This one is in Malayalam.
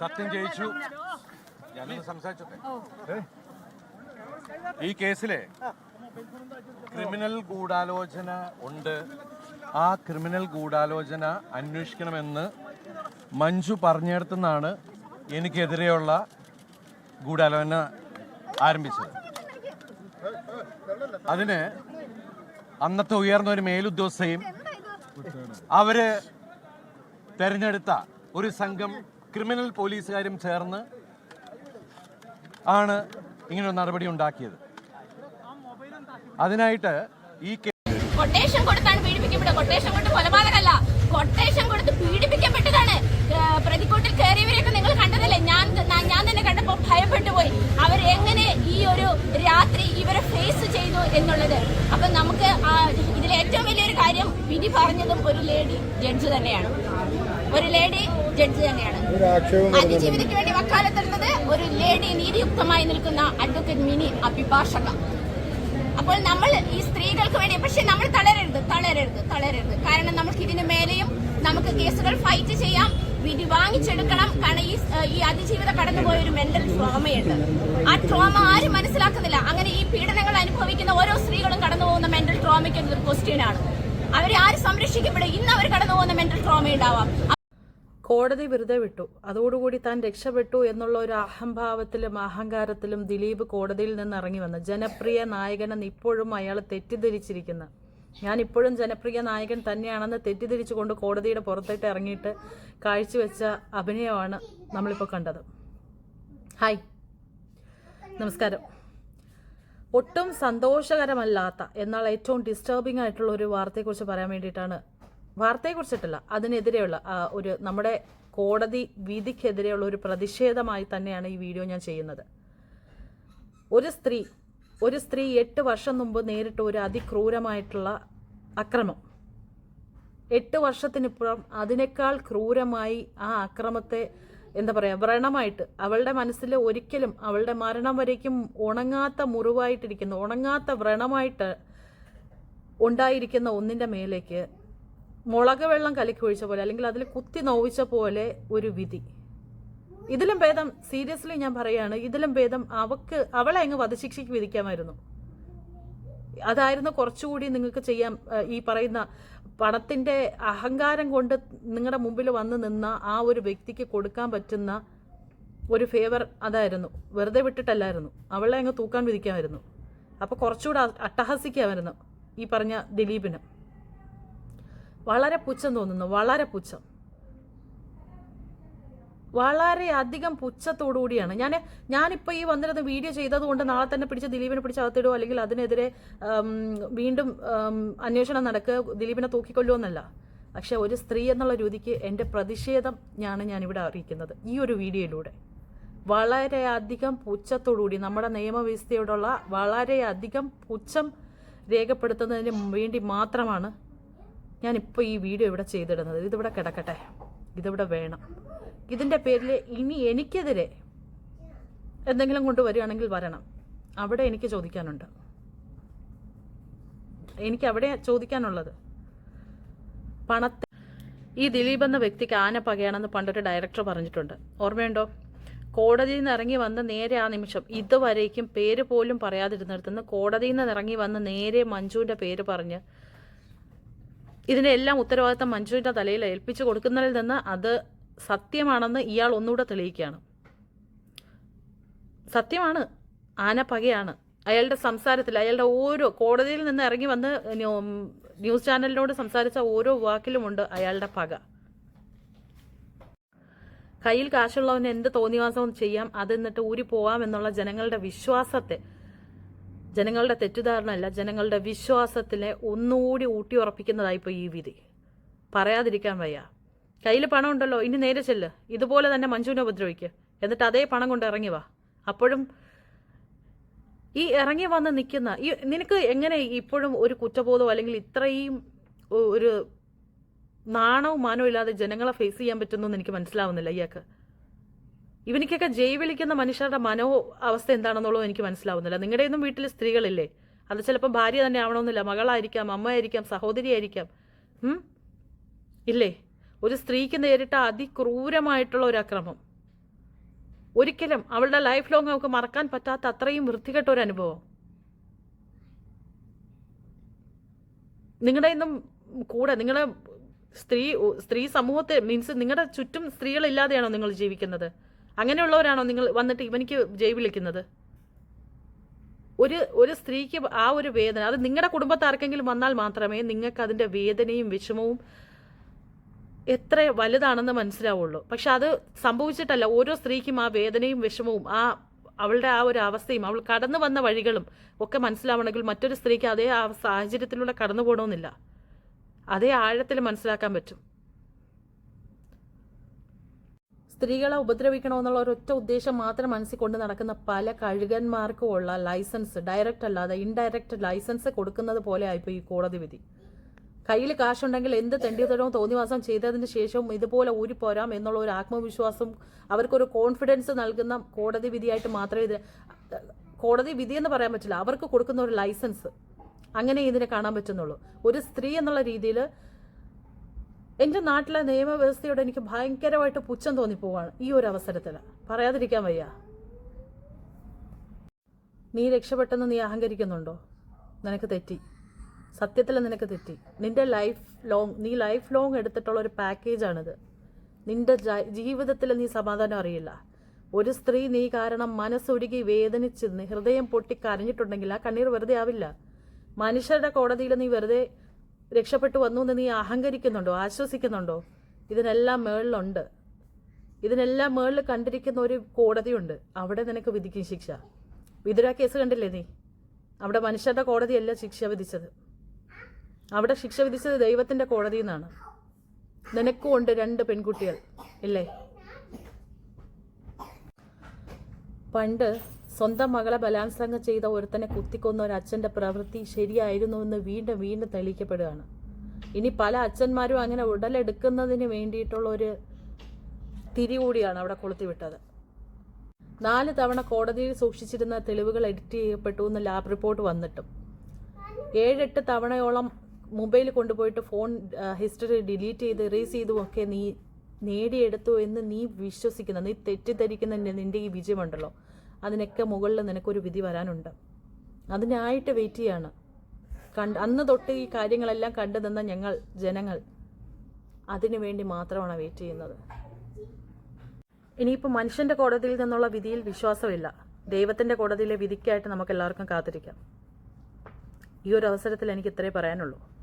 സത്യം ജയിച്ചു. ഞാനൊന്ന് സംസാരിച്ചോട്ടെ? ഈ കേസിലെ ക്രിമിനൽ ഗൂഢാലോചന ഉണ്ട്. ആ ക്രിമിനൽ ഗൂഢാലോചന അന്വേഷിക്കണമെന്ന് മഞ്ജു പറഞ്ഞിടത്തുനിന്നാണ് എനിക്കെതിരെയുള്ള ഗൂഢാലോചന ആരംഭിച്ചത്. അതിന് അന്നത്തെ ഉയർന്ന ഒരു മേലുദ്യോഗസ്ഥയും അവർ തെരഞ്ഞെടുത്ത ഒരു സംഘം ക്രിമിനൽ പോലീസുകാരും ചേർന്ന് ആണ് ഇങ്ങനൊരു നടപടി ഉണ്ടാക്കിയത്. അതിനായിട്ട് ഈ കൊട്ടേഷൻ കൊടുത്താണ് പീഡിപ്പിക്കപ്പെട്ടത് കൊട്ടേഷൻ കൊടുത്ത് കൊലപാതകമല്ല കൊട്ടേഷൻ കൊടുത്ത് പീഡിപ്പിക്കപ്പെട്ടതാണ്. പ്രതിക്കൂട്ടിൽ കയറിയവരെയൊക്കെ നിങ്ങൾ കണ്ടതല്ലേ? ഞാൻ ഞാൻ- തന്നെ കണ്ടപ്പോൾ ഭയപ്പെട്ടു പോയി. അവർ എങ്ങനെ ഈ ഒരു രാത്രി ഇവരെ ഫേസ് ചെയ്തു എന്നുള്ളത്? അപ്പൊ നമുക്ക് ഇതിൽ ഏറ്റവും വലിയൊരു കാര്യം വിധി പറഞ്ഞതും ഒരു ലേഡി ജഡ്ജ് തന്നെയാണ്. ഒരു ലേഡി ജഡ്ജ് തന്നെയാണ്. അതിജീവിതയ്ക്ക് വേണ്ടി ഒരു ലേഡി നീതിയുക്തമായി നിൽക്കുന്ന അഡ്വക്കേറ്റ് മിനി അഭിഭാഷക. അപ്പോൾ നമ്മൾ ഈ സ്ത്രീകൾക്ക് വേണ്ടി പക്ഷെ നമ്മൾ തളരരുത് തളരരുത് തളരരുത്. കാരണം നമുക്ക് ഇതിനു മേലെയും നമുക്ക് കേസുകൾ ഫൈറ്റ് ചെയ്യാം വിധി വാങ്ങിച്ചെടുക്കണം. കാരണം ഈ ഈ അതിജീവിത കടന്നുപോയ ഒരു മെന്റൽ ട്രോമയുണ്ട് ആ ട്രോമ ആരും മനസ്സിലാക്കുന്നില്ല. അങ്ങനെ ഈ പീഡനങ്ങൾ അനുഭവിക്കുന്ന ഓരോ സ്ത്രീകളും കടന്നു പോകുന്ന മെന്റൽ ട്രോമയ്ക്ക് ഒരു ക്വസ്റ്റ്യൻ ആണ്. അവരെ ആര് സംരക്ഷിക്കപ്പെടും? ഇന്ന് അവർ കടന്നു പോകുന്ന മെന്റൽ ട്രോമ ഉണ്ടാവാം. കോടതി വെറുതെ വിട്ടു. അതോടുകൂടി താൻ രക്ഷപ്പെട്ടു എന്നുള്ള ഒരു അഹംഭാവത്തിലും അഹങ്കാരത്തിലും ദിലീപ് കോടതിയിൽ നിന്ന് ഇറങ്ങി വന്നു. ജനപ്രിയ നായകനെന്ന് ഇപ്പോഴും അയാൾ തെറ്റിദ്ധരിച്ചിരിക്കുന്നു. ഞാൻ ഇപ്പോഴും ജനപ്രിയ നായകൻ തന്നെയാണെന്ന് തെറ്റിദ്ധരിച്ചുകൊണ്ട് കോടതിയുടെ പുറത്തേട്ട് ഇറങ്ങിയിട്ട് കാഴ്ചവെച്ച അഭിനയമാണ് നമ്മളിപ്പോൾ കണ്ടത്. ഹായ്. നമസ്കാരം. ഒട്ടും സന്തോഷകരമല്ലാത്ത എന്നാൽ ഏറ്റവും ഡിസ്റ്റർബിംഗ് ആയിട്ടുള്ള ഒരു വാർത്തയെക്കുറിച്ച് പറയാൻ വേണ്ടിയിട്ടാണ് വാർത്തയെക്കുറിച്ചിട്ടല്ല. അതിനെതിരെയുള്ള ഒരു നമ്മുടെ കോടതി വിധിക്കെതിരെയുള്ള ഒരു പ്രതിഷേധമായി തന്നെയാണ് ഈ വീഡിയോ ഞാൻ ചെയ്യുന്നത്. ഒരു സ്ത്രീ ഒരു സ്ത്രീ എട്ട് വർഷം മുമ്പ് നേരിട്ട ഒരു അതിക്രൂരമായിട്ടുള്ള അക്രമം. എട്ട് വർഷത്തിനിപ്പുറം അതിനേക്കാൾ ക്രൂരമായി ആ അക്രമത്തെ എന്താ പറയുക വ്രണമായിട്ട് അവളുടെ മനസ്സിൽ ഒരിക്കലും അവളുടെ മരണം വരേക്കും ഉണങ്ങാത്ത മുറിവായിട്ടിരിക്കുന്ന ഉണങ്ങാത്ത വ്രണമായിട്ട് ഉണ്ടായിരിക്കുന്ന ഒന്നിന്റെ മേലേക്ക് മുളക് വെള്ളം കലക്കി ഒഴിച്ച പോലെ അല്ലെങ്കിൽ അതിൽ കുത്തി നോവിച്ച പോലെ ഒരു വിധി. ഇതിലും ഭേദം സീരിയസ്ലി ഞാൻ പറയാണ് ഇതിലും ഭേദം അവക്ക് അവളെ അങ്ങ് വധശിക്ഷയ്ക്ക് വിധിക്കാമായിരുന്നു. അതായിരുന്നു കുറച്ചുകൂടി നിങ്ങൾക്ക് ചെയ്യാൻ ഈ പറയുന്ന പണത്തിന്റെ അഹങ്കാരം കൊണ്ട് നിങ്ങളുടെ മുമ്പിൽ വന്ന് നിന്ന ആ ഒരു വ്യക്തിക്ക് കൊടുക്കാൻ പറ്റുന്ന ഒരു ഫേവർ അതായിരുന്നു. വെറുതെ വിട്ടിട്ടല്ലായിരുന്നു. അവളെ അങ്ങ് തൂക്കാൻ വിധിക്കാമായിരുന്നു. അപ്പോൾ കുറച്ചുകൂടെ അട്ടഹസിക്കാമായിരുന്നു ഈ പറഞ്ഞ ദിലീപിന്. വളരെ പുച്ഛം തോന്നുന്നു വളരെ പുച്ഛം. വളരെ അധികം പുച്ഛത്തോടുകൂടിയാണ് ഞാൻ ഞാനിപ്പോൾ ഈ വന്നിരുന്ന വീഡിയോ ചെയ്തതുകൊണ്ട് നാളെ തന്നെ പിടിച്ച് ദിലീപിനെ പിടിച്ച് അകത്തിടുമോ അല്ലെങ്കിൽ അതിനെതിരെ വീണ്ടും അന്വേഷണം നടക്കുക ദിലീപിനെ തൂക്കിക്കൊല്ലുമെന്നല്ല പക്ഷെ ഒരു സ്ത്രീ എന്നുള്ള രീതിക്ക് എന്റെ പ്രതിഷേധം ഞാൻ ഞാനിവിടെ അറിയിക്കുന്നത് ഈ ഒരു വീഡിയോയിലൂടെ. വളരെയധികം പുച്ഛത്തോടുകൂടി നമ്മുടെ നിയമവ്യവസ്ഥയോടുള്ള വളരെയധികം പുച്ഛം രേഖപ്പെടുത്തുന്നതിന് വേണ്ടി മാത്രമാണ് ഞാനിപ്പോൾ ഈ വീഡിയോ ഇവിടെ ചെയ്തിടുന്നത്. ഇതിവിടെ കിടക്കട്ടെ. ഇതിവിടെ വേണം. ഇതിന്റെ പേരിൽ ഇനി എനിക്കെതിരെ എന്തെങ്കിലും കൊണ്ടുവരികയാണെങ്കിൽ വരണം. അവിടെ എനിക്ക് ചോദിക്കാനുണ്ട്. എനിക്ക് അവിടെ ചോദിക്കാനുള്ളത്. പണത്തെ ഈ ദിലീപ് എന്ന വ്യക്തിക്ക് ആന പകയാണെന്ന് പണ്ടൊരു ഡയറക്ടർ പറഞ്ഞിട്ടുണ്ട്. ഓർമ്മയുണ്ടോ? കോടതിയിൽ നിന്ന് ഇറങ്ങി വന്ന് നേരെ ആ നിമിഷം ഇതുവരേക്കും പേര് പോലും പറയാതിരുന്നിടത്തുനിന്ന് കോടതിയിൽ നിന്ന് ഇറങ്ങി വന്ന് നേരെ മഞ്ജുവിന്റെ പേര് പറഞ്ഞ് ഇതിന്റെ എല്ലാം ഉത്തരവാദിത്തം മഞ്ജുവിന്റെ തലയിൽ ഏൽപ്പിച്ചു കൊടുക്കുന്നതിൽ നിന്ന് അത് സത്യമാണെന്ന് ഇയാൾ ഒന്നുകൂടെ തെളിയിക്കുകയാണ്. സത്യമാണ്. ആന പകയാണ്. അയാളുടെ സംസാരത്തിൽ അയാളുടെ ഓരോ കോടതിയിൽ നിന്ന് ഇറങ്ങി വന്ന് ന്യൂസ് ചാനലിനോട് സംസാരിച്ച ഓരോ വാക്കിലുമുണ്ട് അയാളുടെ പക. കയ്യിൽ കാശുള്ളവന് എന്ത് തോന്നിവാസവും ചെയ്യാം അത് എന്നിട്ട് ഊരി പോവാം എന്നുള്ള ജനങ്ങളുടെ വിശ്വാസത്തെ ജനങ്ങളുടെ തെറ്റിദ്ധാരണയല്ല ജനങ്ങളുടെ വിശ്വാസത്തിലെ ഒന്നുകൂടി ഊട്ടി ഉറപ്പിക്കുന്നതായിപ്പോൾ ഈ വിധി. പറയാതിരിക്കാൻ വയ്യ. കയ്യിൽ പണം ഉണ്ടല്ലോ ഇനി നേരെ ചെല്ല്. ഇതുപോലെ തന്നെ മഞ്ജുവിനെ ഉപദ്രവിക്കുക എന്നിട്ട് അതേ പണം കൊണ്ട് ഇറങ്ങി വാ. അപ്പോഴും ഈ ഇറങ്ങി വന്ന് നിൽക്കുന്ന ഈ നിനക്ക് എങ്ങനെ ഇപ്പോഴും ഒരു കുറ്റബോധം അല്ലെങ്കിൽ ഇത്രയും ഒരു നാണവും മാനവും ഇല്ലാതെ ജനങ്ങളെ ഫേസ് ചെയ്യാൻ പറ്റുന്നു എനിക്ക് മനസ്സിലാവുന്നില്ല ഇയാൾക്ക്. ഇവനിക്കൊക്കെ ജയ് വിളിക്കുന്ന മനുഷ്യരുടെ മനോ അവസ്ഥ എന്താണെന്നുള്ളത് എനിക്ക് മനസ്സിലാവുന്നില്ല. നിങ്ങളുടെയൊന്നും വീട്ടിൽ സ്ത്രീകളില്ലേ? അത് ചിലപ്പോൾ ഭാര്യ തന്നെ ആവണമെന്നില്ല. മകളായിരിക്കാം അമ്മയായിരിക്കാം സഹോദരിയായിരിക്കാം? ഇല്ലേ? ഒരു സ്ത്രീക്ക് നേരിട്ട അതിക്രൂരമായിട്ടുള്ള ഒരു അക്രമം. ഒരിക്കലും അവളുടെ ലൈഫ് ലോങ് നമുക്ക് മറക്കാൻ പറ്റാത്ത അത്രയും വൃത്തികെട്ട ഒരു അനുഭവം. നിങ്ങളുടെ ഇന്നും കൂടെ നിങ്ങളുടെ സ്ത്രീ സ്ത്രീ സമൂഹത്തെ മീൻസ് നിങ്ങളുടെ ചുറ്റും സ്ത്രീകളില്ലാതെയാണോ നിങ്ങൾ ജീവിക്കുന്നത്? അങ്ങനെയുള്ളവരാണോ നിങ്ങൾ വന്നിട്ട് ഇവനിക്ക് ജയ് വിളിക്കുന്നത്? ഒരു ഒരു സ്ത്രീക്ക് ആ ഒരു വേദന അത് നിങ്ങളുടെ കുടുംബത്ത് ആർക്കെങ്കിലും വന്നാൽ മാത്രമേ നിങ്ങൾക്ക് അതിന്റെ വേദനയും വിഷമവും എത്ര വലുതാണെന്ന് മനസ്സിലാവുള്ളൂ. പക്ഷെ അത് സംഭവിച്ചിട്ടല്ല ഓരോ സ്ത്രീക്കും ആ വേദനയും വിഷമവും ആ അവളുടെ ആ ഒരു അവസ്ഥയും അവൾ കടന്നു വന്ന വഴികളും ഒക്കെ മനസ്സിലാവണമെങ്കിൽ മറ്റൊരു സ്ത്രീക്ക് അതേ ആ സാഹചര്യത്തിലൂടെ കടന്നു പോകണമെന്നില്ല അതേ ആഴത്തിൽ മനസ്സിലാക്കാൻ പറ്റും. സ്ത്രീകളെ ഉപദ്രവിക്കണമെന്നുള്ള ഒരൊറ്റ ഉദ്ദേശം മാത്രം മനസ്സിൽ കൊണ്ട് നടക്കുന്ന പല കഴുകന്മാർക്കും ഉള്ള ലൈസൻസ് ഡയറക്റ്റ് അല്ലാതെ ഇൻഡയറക്റ്റ് ലൈസൻസ് കൊടുക്കുന്നത് പോലെ ആയിപ്പോൾ ഈ കോടതി വിധി. കയ്യിൽ കാശുണ്ടെങ്കിൽ എന്ത് തെണ്ടിത്തരവും തോന്നിവാസം ചെയ്തതിന് ശേഷവും ഇതുപോലെ ഊരിപ്പോരാം എന്നുള്ള ഒരു ആത്മവിശ്വാസം അവർക്കൊരു കോൺഫിഡൻസ് നൽകുന്ന കോടതി വിധിയായിട്ട് മാത്രമേ ഇത് കോടതി വിധി എന്ന് പറയാൻ പറ്റില്ല അവർക്ക് കൊടുക്കുന്ന ഒരു ലൈസൻസ്. അങ്ങനെ ഇതിനെ കാണാൻ പറ്റുന്നുള്ളൂ. ഒരു സ്ത്രീ എന്നുള്ള രീതിയിൽ എന്റെ നാട്ടിലെ നിയമവ്യവസ്ഥയോട് എനിക്ക് ഭയങ്കരമായിട്ട് പുച്ഛം തോന്നിപ്പോവാണ് ഈ ഒരു അവസരത്തിൽ പറയാതിരിക്കാൻ വയ്യ. നീ രക്ഷപ്പെട്ടെന്ന് നീ അഹങ്കരിക്കുന്നുണ്ടോ? നിനക്ക് തെറ്റി. സത്യത്തിൽ നിനക്ക് തെറ്റി. നിന്റെ ലൈഫ് ലോങ് നീ ലൈഫ് ലോങ് എടുത്തിട്ടുള്ള ഒരു പാക്കേജാണിത്. നിന്റെ ജീവിതത്തിൽ നീ സമാധാനം അറിയില്ല. ഒരു സ്ത്രീ നീ കാരണം മനസ്സൊരുകി വേദനിച്ച് ഹൃദയം പൊട്ടി കരഞ്ഞിട്ടുണ്ടെങ്കിൽ ആ കണ്ണീർ വെറുതെ ആവില്ല. മനുഷ്യരുടെ കോടതിയിൽ നീ വെറുതെ രക്ഷപ്പെട്ടു വന്നു എന്ന് നീ അഹങ്കരിക്കുന്നുണ്ടോ? ആശ്വസിക്കുന്നുണ്ടോ? ഇതിനെല്ലാം മേളിലുണ്ട്. ഇതിനെല്ലാം മേളിൽ കണ്ടിരിക്കുന്ന ഒരു കോടതിയുണ്ട്. അവിടെ നിനക്ക് വിധിക്കും ശിക്ഷ. വിതുര കേസ് കണ്ടില്ലേ നീ? അവിടെ മനുഷ്യരുടെ കോടതിയല്ല ശിക്ഷ വിധിച്ചത്. അവിടെ ശിക്ഷ വിധിച്ചത് ദൈവത്തിന്റെ കോടതിയിൽ നിന്നാണ്. നിനക്കും ഉണ്ട് രണ്ട് പെൺകുട്ടികൾ. ഇല്ലേ? പണ്ട് സ്വന്തം മകളെ ബലാത്സംഗം ചെയ്ത ഒരുത്തനെ കുത്തിക്കൊന്ന ഒരു അച്ഛന്റെ പ്രവൃത്തി ശരിയായിരുന്നുവെന്ന് വീണ്ടും വീണ്ടും തെളിയിക്കപ്പെടുകയാണ്. ഇനി പല അച്ഛന്മാരും അങ്ങനെ ഉടലെടുക്കുന്നതിന് വേണ്ടിയിട്ടുള്ള ഒരു തിരി കൂടിയാണ് അവിടെ കൊളുത്തിവിട്ടത്. നാല് തവണ കോടതിയിൽ സൂക്ഷിച്ചിരുന്ന തെളിവുകൾ എഡിറ്റ് ചെയ്യപ്പെട്ടു എന്ന് ലാബ് റിപ്പോർട്ട് വന്നിട്ടും. ഏഴെട്ട് തവണയോളം മൊബൈൽ കൊണ്ടുപോയിട്ട് ഫോൺ ഹിസ്റ്ററി ഡിലീറ്റ് ചെയ്ത് ഇറേസ് ചെയ്തും ഒക്കെ നീ നേടിയെടുത്തു എന്ന് നീ വിശ്വസിക്കുന്ന നീ തെറ്റിദ്ധരിക്കുന്ന നിന്റെ- ഈ വിജയമുണ്ടല്ലോ. അതിനൊക്കെ മുകളിൽ നിനക്കൊരു വിധി വരാനുണ്ട്. അതിനായിട്ട് വെയിറ്റ് ചെയ്യാണ്. കണ്ട് അന്ന് തൊട്ട് ഈ കാര്യങ്ങളെല്ലാം കണ്ടു നിന്ന ഞങ്ങൾ ജനങ്ങൾ അതിനു വേണ്ടി മാത്രമാണ് വെയിറ്റ് ചെയ്യുന്നത്. ഇനിയിപ്പോൾ മനുഷ്യന്റെ കോടതിയിൽ നിന്നുള്ള വിധിയിൽ വിശ്വാസമില്ല. ദൈവത്തിന്റെ കോടതിയിലെ വിധിക്കായിട്ട് നമുക്ക് എല്ലാവർക്കും കാത്തിരിക്കാം. ഈ ഒരു അവസരത്തിൽ എനിക്ക് ഇത്രേ പറയാനുള്ളൂ.